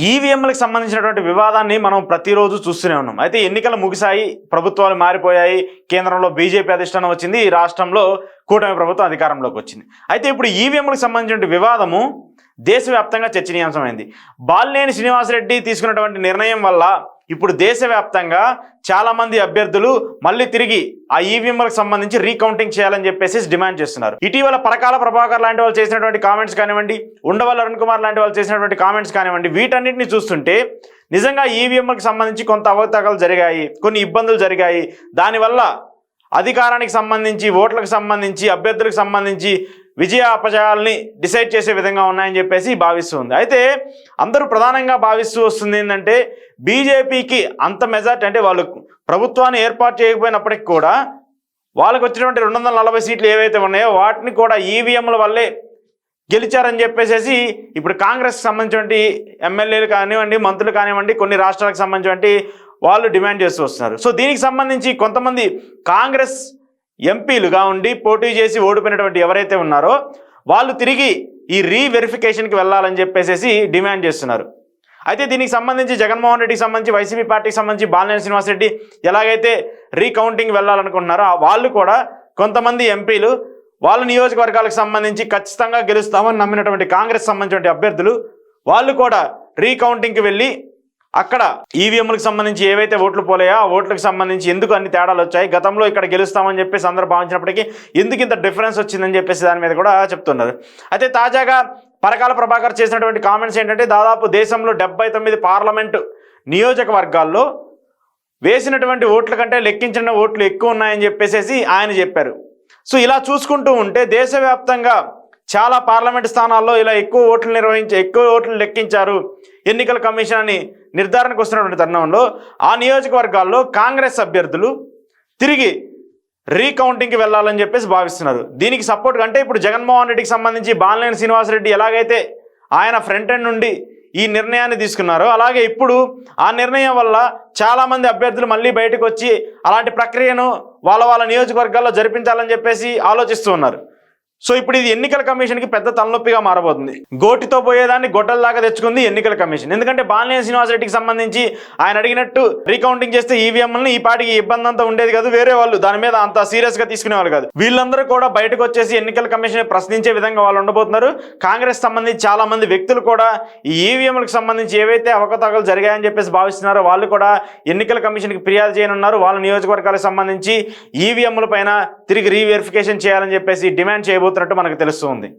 ఈవీఎంలకు సంబంధించినటువంటి వివాదాన్ని మనం ప్రతిరోజు చూస్తూనే ఉన్నాం. అయితే ఎన్నికలు ముగిశాయి ప్రభుత్వాలు మారిపోయాయి కేంద్రంలో బీజేపీ అధిష్టానం వచ్చింది ఈ రాష్ట్రంలో కూటమి ప్రభుత్వం అధికారంలోకి వచ్చింది. అయితే ఇప్పుడు ఈవీఎంలకు సంబంధించిన వివాదము దేశవ్యాప్తంగా చర్చనీయాంశమైంది. బాలినేని శ్రీనివాసరెడ్డి తీసుకున్నటువంటి నిర్ణయం వల్ల ఇప్పుడు దేశవ్యాప్తంగా చాలామంది అభ్యర్థులు మళ్ళీ తిరిగి ఆ ఈవీఎంలకు సంబంధించి రీకౌంటింగ్ చేయాలని చెప్పేసి డిమాండ్ చేస్తున్నారు. ఇటీవల పరకాల ప్రభాకర్ లాంటి వాళ్ళు చేసినటువంటి కామెంట్స్ కానివ్వండి ఉండవల్ల అరుణ్ కుమార్ లాంటి వాళ్ళు చేసినటువంటి కామెంట్స్ కానివ్వండి వీటన్నిటిని చూస్తుంటే నిజంగా ఈవీఎంలకు సంబంధించి కొంత అవతకలు జరిగాయి కొన్ని ఇబ్బందులు జరిగాయి. దానివల్ల అధికారానికి సంబంధించి ఓట్లకు సంబంధించి అభ్యర్థులకు సంబంధించి విజయ అపజయాల్ని డిసైడ్ చేసే విధంగా ఉన్నాయని చెప్పేసి భావిస్తుంది అయితే అందరూ ప్రధానంగా భావిస్తూ వస్తుంది ఏంటంటే బీజేపీకి అంత మెజార్టీ అంటే వాళ్ళు ప్రభుత్వాన్ని ఏర్పాటు చేయకపోయినప్పటికి కూడా వాళ్ళకు వచ్చినటువంటి రెండు వందల నలభై సీట్లు ఏవైతే ఉన్నాయో వాటిని కూడా ఈవీఎంల వల్లే గెలిచారని చెప్పేసి ఇప్పుడు కాంగ్రెస్ సంబంధించినటువంటి ఎమ్మెల్యేలు కానివ్వండి మంత్రులు కానివ్వండి కొన్ని రాష్ట్రాలకు సంబంధించినటువంటి వాళ్ళు డిమాండ్ చేస్తూ వస్తున్నారు. సో దీనికి సంబంధించి కొంతమంది కాంగ్రెస్ ఎంపీలుగా ఉండి పోటీ చేసి ఓడిపోయినటువంటి ఎవరైతే ఉన్నారో వాళ్ళు తిరిగి ఈ రీవెరిఫికేషన్కి వెళ్ళాలని చెప్పేసి డిమాండ్ చేస్తున్నారు. అయితే దీనికి సంబంధించి జగన్మోహన్ రెడ్డికి సంబంధించి వైసీపీ పార్టీకి సంబంధించి బాలినేని శ్రీనివాసరెడ్డి ఎలాగైతే రీకౌంటింగ్ వెళ్ళాలనుకుంటున్నారో వాళ్ళు కూడా కొంతమంది ఎంపీలు వాళ్ళ నియోజకవర్గాలకు సంబంధించి ఖచ్చితంగా గెలుస్తామని నమ్మినటువంటి కాంగ్రెస్ సంబంధించినటువంటి అభ్యర్థులు వాళ్ళు కూడా రీకౌంటింగ్కి వెళ్ళి అక్కడ ఈవీఎంలకు సంబంధించి ఏవైతే ఓట్లు పోలేయో ఆ ఓట్లకు సంబంధించి ఎందుకు అన్ని తేడాలు వచ్చాయి? గతంలో ఇక్కడ గెలుస్తామని చెప్పేసి అందరూ భావించినప్పటికీ ఎందుకు ఇంత డిఫరెన్స్ వచ్చిందని చెప్పేసి దాని మీద కూడా చెప్తున్నారు అయితే తాజాగా పరకాల ప్రభాకర్ చేసినటువంటి కామెంట్స్ ఏంటంటే దాదాపు దేశంలో డెబ్బై తొమ్మిది పార్లమెంటు నియోజకవర్గాల్లో వేసినటువంటి ఓట్ల కంటే లెక్కించిన ఓట్లు ఎక్కువ ఉన్నాయని చెప్పేసి ఆయన చెప్పారు. సో ఇలా చూసుకుంటూ ఉంటే దేశవ్యాప్తంగా చాలా పార్లమెంట్ స్థానాల్లో ఇలా ఎక్కువ ఓట్లు నిర్వహించి ఎక్కువ ఓట్లు లెక్కించారు ఎన్నికల కమిషన్ అని నిర్ధారణకు వస్తున్నటువంటి తరుణంలో ఆ నియోజకవర్గాల్లో కాంగ్రెస్ అభ్యర్థులు తిరిగి రీకౌంటింగ్కి వెళ్ళాలని చెప్పేసి భావిస్తున్నారు. దీనికి సపోర్ట్ అంటే ఇప్పుడు జగన్మోహన్ రెడ్డికి సంబంధించి బాలినేని శ్రీనివాసరెడ్డి ఎలాగైతే ఆయన ఫ్రంట్ ఎండ్ నుండి ఈ నిర్ణయాన్ని తీసుకున్నారో అలాగే ఇప్పుడు ఆ నిర్ణయం వల్ల చాలామంది అభ్యర్థులు మళ్ళీ బయటకు వచ్చి అలాంటి ప్రక్రియను వాళ్ళ వాళ్ళ నియోజకవర్గాల్లో జరిపించాలని చెప్పేసి ఆలోచిస్తూ ఉన్నారు. సో ఇప్పుడు ఇది ఎన్నికల కమిషన్కి పెద్ద తలనొప్పిగా మారబోతుంది. గోటితో పోయేదాన్ని గొడ్డల్లాగా తెచ్చుకుంది ఎన్నికల కమిషన్. ఎందుకంటే బాలినేని శ్రీనివాసరెడ్డికి సంబంధించి ఆయన అడిగినట్టు రీకౌంటింగ్ చేస్తే ఈవీఎంలను ఈ పాటికి ఇబ్బంది అంతా ఉండేది కాదు వేరే వాళ్ళు దాని మీద అంత సీరియస్గా తీసుకునేవాళ్ళు కాదు. వీళ్ళందరూ కూడా బయటకు వచ్చేసి ఎన్నికల కమిషన్ ప్రశ్నించే విధంగా వాళ్ళు ఉండబోతున్నారు. కాంగ్రెస్ సంబంధించి చాలా మంది వ్యక్తులు కూడా ఈ ఈవీఎంలకు సంబంధించి ఏవైతే అవకతవకలు జరిగాయని చెప్పేసి భావిస్తున్నారో వాళ్ళు కూడా ఎన్నికల కమిషన్కి ఫిర్యాదు చేయనున్నారు. వాళ్ళ నియోజకవర్గాలకు సంబంధించి ఈవీఎంల పైన తిరిగి రీవెరిఫికేషన్ చేయాలని చెప్పేసి డిమాండ్ చేయబోతున్నట్టు మనకు తెలుస్తుంది.